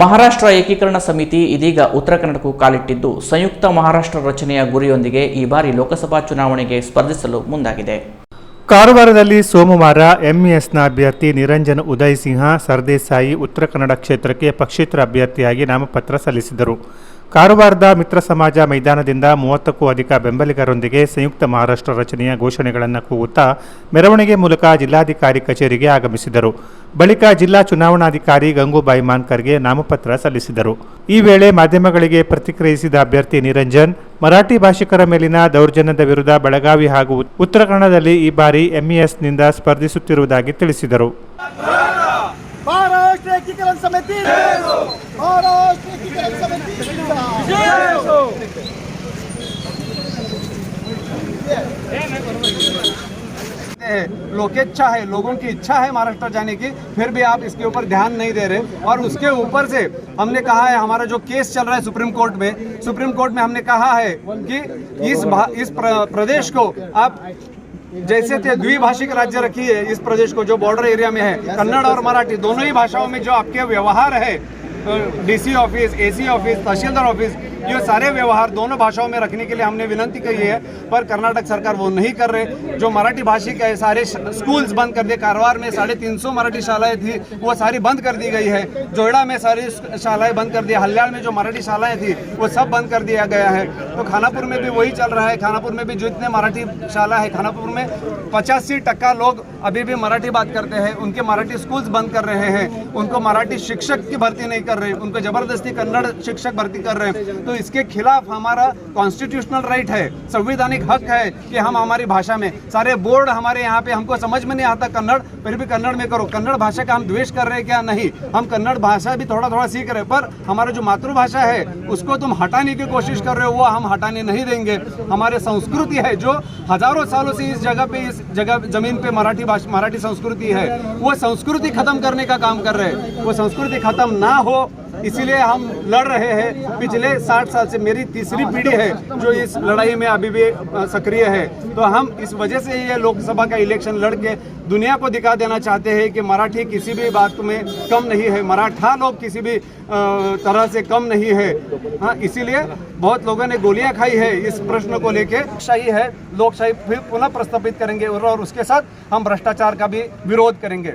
ಮಹಾರಾಷ್ಟ್ರ ಏಕೀಕರಣ ಸಮಿತಿ ಇದೀಗ ಉತ್ತರ ಕನ್ನಡಕ್ಕೂ ಕಾಲಿಟ್ಟಿದ್ದು, ಸಂಯುಕ್ತ ಮಹಾರಾಷ್ಟ್ರ ರಚನೆಯ ಗುರಿಯೊಂದಿಗೆ ಈ ಬಾರಿ ಲೋಕಸಭಾ ಚುನಾವಣೆಗೆ ಸ್ಪರ್ಧಿಸಲು ಮುಂದಾಗಿದೆ. ಕಾರವಾರದಲ್ಲಿ ಸೋಮವಾರ ಎಂಇಎಸ್ನ ಅಭ್ಯರ್ಥಿ ನಿರಂಜನ್ ಉದಯ್ ಸಿಂಹ ಸರ್ದೇಸಾಯಿ ಉತ್ತರ ಕನ್ನಡ ಕ್ಷೇತ್ರಕ್ಕೆ ಪಕ್ಷೇತರ ಅಭ್ಯರ್ಥಿಯಾಗಿ ನಾಮಪತ್ರ ಸಲ್ಲಿಸಿದರು. ಕಾರವಾರದ ಮಿತ್ರ ಸಮಾಜ ಮೈದಾನದಿಂದ ಮೂವತ್ತಕ್ಕೂ ಅಧಿಕ ಬೆಂಬಲಿಗರೊಂದಿಗೆ ಸಂಯುಕ್ತ ಮಹಾರಾಷ್ಟ್ರ ರಚನೆಯ ಘೋಷಣೆಗಳನ್ನು ಕೂಗುತ್ತಾ ಮೆರವಣಿಗೆ ಮೂಲಕ ಜಿಲ್ಲಾಧಿಕಾರಿ ಕಚೇರಿಗೆ ಆಗಮಿಸಿದರು. ಬಳಿಕ ಜಿಲ್ಲಾ ಚುನಾವಣಾಧಿಕಾರಿ ಗಂಗೂಬಾಯಿ ಮಾನ್ಕರ್ಗೆ ನಾಮಪತ್ರ ಸಲ್ಲಿಸಿದರು. ಈ ವೇಳೆ ಮಾಧ್ಯಮಗಳಿಗೆ ಪ್ರತಿಕ್ರಿಯಿಸಿದ ಅಭ್ಯರ್ಥಿ ನಿರಂಜನ್ ಮರಾಠಿ ಭಾಷಿಕರ ಮೇಲಿನ ದೌರ್ಜನ್ಯದ ವಿರುದ್ಧ ಬೆಳಗಾವಿ ಹಾಗೂ ಉತ್ತರ ಕನ್ನಡದಲ್ಲಿ ಈ ಬಾರಿ ಎಂಇಎಸ್ನಿಂದ ಸ್ಪರ್ಧಿಸುತ್ತಿರುವುದಾಗಿ ತಿಳಿಸಿದರು ಸಮಿತಿ एकीकरण है लोकेच्छा है, लोगों की इच्छा है महाराष्ट्र जाने की, फिर भी आप इसके ऊपर ध्यान नहीं दे रहे और उसके ऊपर से हमने कहा है, हमारा जो केस चल रहा है सुप्रीम कोर्ट में, सुप्रीम कोर्ट में हमने कहा है कि इस इस प्र- प्रदेश को आप जैसे थे द्विभाषिक राज्य रखिए, इस प्रदेश को जो बॉर्डर एरिया में है, कन्नड़ और मराठी दोनों ही भाषाओं में जो आपके व्यवहार है डीसी ऑफ़िस एसी ऑफ़िस तहसीलदार ऑफ़िस ये सारे व्यवहार दोनों भाषाओं में रखने के लिए हमने विनंती की है, पर कर्नाटक सरकार वो नहीं कर रहे। जो मराठी भाषिक है सारे स्कूल्स बंद कर दिए कारवार में साढ़े तीन सौ मराठी शालाएँ थी, वो सारी बंद कर दी गई है। जोड़ा में सारी शालाएँ बंद कर दी हल्याड़ में जो मराठी शालाएँ थी, वो सब बंद कर दिया गया है। तो खानापुर में भी वही चल रहा है, खानापुर में भी जितने मराठी शाला है, खानापुर में पचासी टक्का लोग अभी भी मराठी बात करते हैं, उनके मराठी स्कूल्स बंद कर रहे हैं, उनको मराठी शिक्षक की भर्ती नहीं कर रहे, उनको ज़बरदस्ती कन्नड़ शिक्षक भर्ती कर रहे हैं। तो इसके खिलाफ हमारा कॉन्स्टिट्यूशनल राइट है, संवैधानिक हक है कि हम हमारी भाषा में, सारे बोर्ड हमारे यहाँ पे हमको समझ में नहीं आता कन्नड़, फिर भी कन्नड़ में करो। कन्नड़ भाषा का हम द्वेष कर रहे हैं क्या? नहीं। हम कन्नड़ भाषा भी थोड़ा थोड़ा सीख रहे पर हमारा जो मातृभाषा है, उसको तुम हटाने की कोशिश कर रहे हो, वो हम हटाने नहीं देंगे। हमारे संस्कृति है जो हज़ारों सालों से इस जगह पे, इस जगह ज़मीन पे मराठी भाषा, मराठी संस्कृति है, वो संस्कृति खत्म करने का काम कर रहे हैं। वो संस्कृति खत्म ना हो इसीलिए हम लड़ रहे हैं। पिछले 60 साल से मेरी तीसरी पीढ़ी है जो इस लड़ाई में अभी भी सक्रिय है। तो हम इस वजह से ये लोकसभा का इलेक्शन लड़ के दुनिया को दिखा देना चाहते हैं कि मराठी किसी भी बात में कम नहीं है। मराठा लोग किसी भी तरह से कम नहीं है। हाँ इसीलिए बहुत लोगों ने गोलियाँ खाई है इस प्रश्न को लेके। शाही है, लोकशाही फिर पुनः प्रस्तापित करेंगे और उसके साथ हम भ्रष्टाचार का भी विरोध करेंगे।